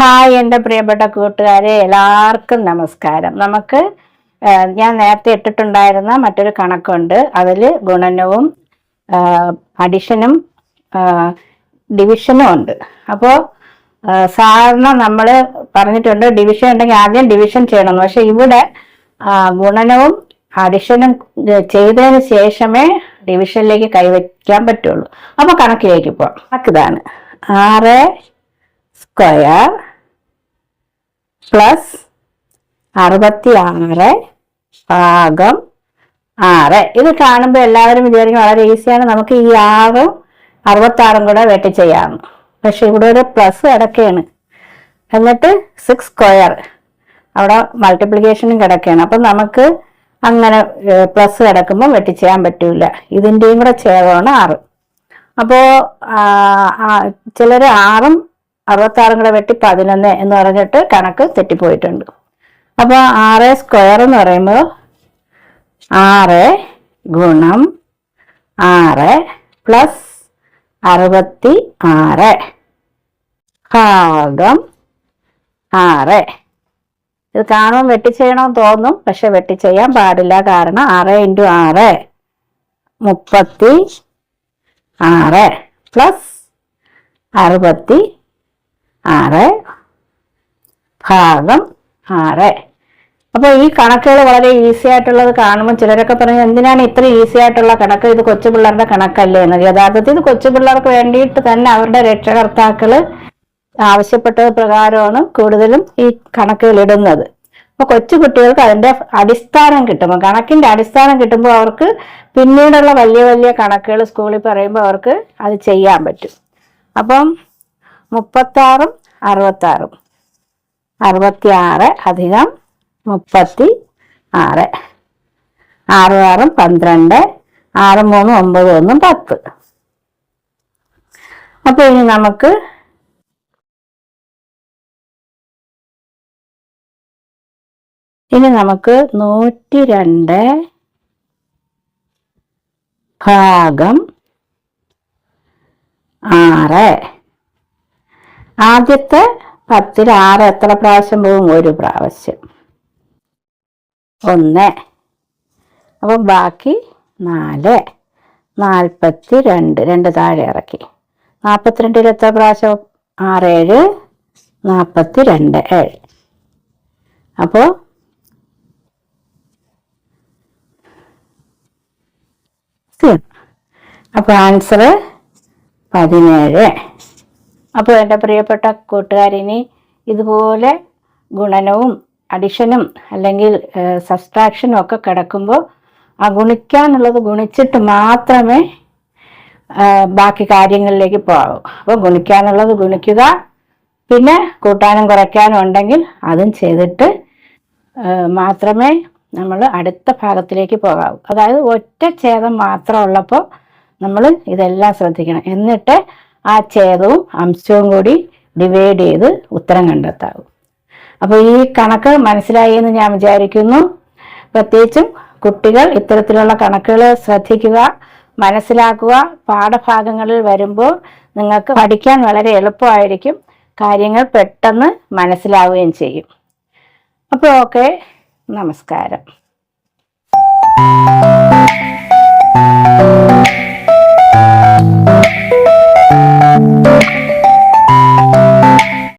Hi എന്റെ പ്രിയപ്പെട്ട കൂട്ടുകാരെ എല്ലാവർക്കും നമസ്കാരം. നമുക്ക് ഞാൻ നേരത്തെ ഇട്ടിട്ടുണ്ടായിരുന്ന മറ്റൊരു കണക്കുണ്ട്. അതിൽ ഗുണനവും അഡിഷനും ഡിവിഷനും ഉണ്ട്. അപ്പോൾ സാധാരണ നമ്മൾ പറഞ്ഞിട്ടുണ്ട് ഡിവിഷൻ ഉണ്ടെങ്കിൽ ആദ്യം ഡിവിഷൻ ചെയ്യണം പക്ഷെ ഇവിടെ ഗുണനവും അഡിഷനും ചെയ്തതിന് ശേഷമേ ഡിവിഷനിലേക്ക് കൈവയ്ക്കാൻ പറ്റുള്ളൂ. അപ്പോൾ കണക്കിലേക്ക് പോവാം. കണക്കിതാണ് ആറ് സ്ക്വയർ പ്ലസ് അറുപത്തി ആറ് ഭാഗം ആറ്. ഇത് കാണുമ്പോൾ എല്ലാവരും വിചാരിക്കും വളരെ ഈസിയാണ്. നമുക്ക് ഈ ആറും അറുപത്തി ആറും കൂടെ വെട്ടി ചെയ്യാം. പക്ഷെ ഇവിടെ ഒരു പ്ലസ് കിടക്കുകയാണ്. എന്നിട്ട് സിക്സ് സ്ക്വയർ അവിടെ മൾട്ടിപ്ലിക്കേഷനും കിടക്കുകയാണ്. അപ്പം നമുക്ക് അങ്ങനെ പ്ലസ് കിടക്കുമ്പോൾ വെട്ടി ചെയ്യാൻ പറ്റൂല. ഇതിന്റെയും കൂടെ ചേർന്നാണ് ആറ്. അപ്പോൾ ചിലർ ആറും അറുപത്താറും കൂടെ വെട്ടി പതിനൊന്ന് എന്ന് പറഞ്ഞിട്ട് കണക്ക് തെറ്റിപ്പോയിട്ടുണ്ട്. അപ്പോൾ ആറ് സ്ക്വയർ എന്ന് പറയുമ്പോൾ ആറ് ഗുണം ആറ് പ്ലസ് അറുപത്തി ആറ് ഭാഗം ആറ്. ഇത് കാണുമ്പോൾ വെട്ടിച്ചെയ്യണമെന്ന് തോന്നും പക്ഷെ വെട്ടിച്ചെയ്യാൻ പാടില്ല. കാരണം ആറ് ഇന്റു ആറ് മുപ്പത്തി ആറ് പ്ലസ് അറുപത്തി ആറ്. ഭാഗം ആറ്. അപ്പോൾ ഈ കണക്കുകൾ വളരെ ഈസി ആയിട്ടുള്ളത് കാണുമ്പോൾ ചിലരൊക്കെ പറയും എന്തിനാണ് ഇത്ര ഈസി ആയിട്ടുള്ള കണക്ക്? ഇത് കൊച്ചു പിള്ളേരുടെ കണക്കല്ലേ? എന്ന് യഥാർത്ഥത്തിൽ ഇത് കൊച്ചു പിള്ളേർക്ക് വേണ്ടിയിട്ട് തന്നെ അവരുടെ രക്ഷകർത്താക്കൾ ആവശ്യപ്പെട്ടത് പ്രകാരമാണ് കൂടുതലും ഈ കണക്കുകൾ ഇടുന്നത്. അപ്പൊ കൊച്ചു കുട്ടികൾക്ക് അതിന്റെ അടിസ്ഥാനം കിട്ടുമ്പോൾ കണക്കിന്റെ അടിസ്ഥാനം കിട്ടുമ്പോൾ അവർക്ക് പിന്നീടുള്ള വലിയ വലിയ കണക്കുകൾ സ്കൂളിൽ പറയുമ്പോൾ അവർക്ക് അത് ചെയ്യാൻ പറ്റും. അപ്പം മുപ്പത്താറും അറുപത്താറും. അറുപത്തി ആറ് അധികം മുപ്പത്തി ആറ് ആറ് ആറും പന്ത്രണ്ട് ആറ് മൂന്ന് ഒമ്പത് ഒന്നും പത്ത്. അപ്പൊ ഇനി നമുക്ക് ഇനി നമുക്ക് നൂറ്റി രണ്ട് ഭാഗം ആറ്. ആദ്യത്തെ പത്തിൽ ആറ് എത്ര പ്രാവശ്യം പോകും ഒരു പ്രാവശ്യം. ഒന്ന്. അപ്പം ബാക്കി നാല്. നാൽപ്പത്തി രണ്ട് രണ്ട് താഴെ ഇറക്കി. നാൽപ്പത്തിരണ്ടിൽ എത്ര പ്രാവശ്യം? ആറേഴ് നാൽപ്പത്തി രണ്ട് ഏഴ്. അപ്പോൾ അപ്പോൾ ആൻസർ പതിനേഴ്. അപ്പോൾ എന്റെ പ്രിയപ്പെട്ട കൂട്ടുകാരിനി ഇതുപോലെ ഗുണനവും അഡിഷനും അല്ലെങ്കിൽ സബ്സ്ട്രാക്ഷനും ഒക്കെ കിടക്കുമ്പോൾ ആ ഗുണിക്കാനുള്ളത് ഗുണിച്ചിട്ട് മാത്രമേ ബാക്കി കാര്യങ്ങളിലേക്ക് പോകാവൂ. അപ്പോൾ ഗുണിക്കാനുള്ളത് ഗുണിക്കുക പിന്നെ കൂട്ടാനും കുറയ്ക്കാനും ഉണ്ടെങ്കിൽ അതും ചെയ്തിട്ട് മാത്രമേ നമ്മൾ അടുത്ത ഭാഗത്തിലേക്ക് പോകാവൂ. അതായത് ഒറ്റ ഛേദം മാത്രം ഉള്ളപ്പോൾ നമ്മൾ ഇതെല്ലാം ശ്രദ്ധിക്കണം. എന്നിട്ട് ആ ഛേദവും അംശവും കൂടി ഡിവൈഡ് ചെയ്ത് ഉത്തരം കണ്ടെത്താവൂ. അപ്പോൾ ഈ കണക്ക് മനസ്സിലായി എന്ന് ഞാൻ വിചാരിക്കുന്നു. പ്രത്യേകിച്ചും കുട്ടികൾ ഇത്തരത്തിലുള്ള കണക്കുകൾ ശ്രദ്ധിക്കുക മനസ്സിലാക്കുക പാഠഭാഗങ്ങളിൽ വരുമ്പോൾ നിങ്ങൾക്ക് പഠിക്കാൻ വളരെ എളുപ്പമായിരിക്കും. കാര്യങ്ങൾ പെട്ടെന്ന് മനസ്സിലാവുകയും ചെയ്യും. അപ്പോൾ ഓക്കെ നമസ്കാരം.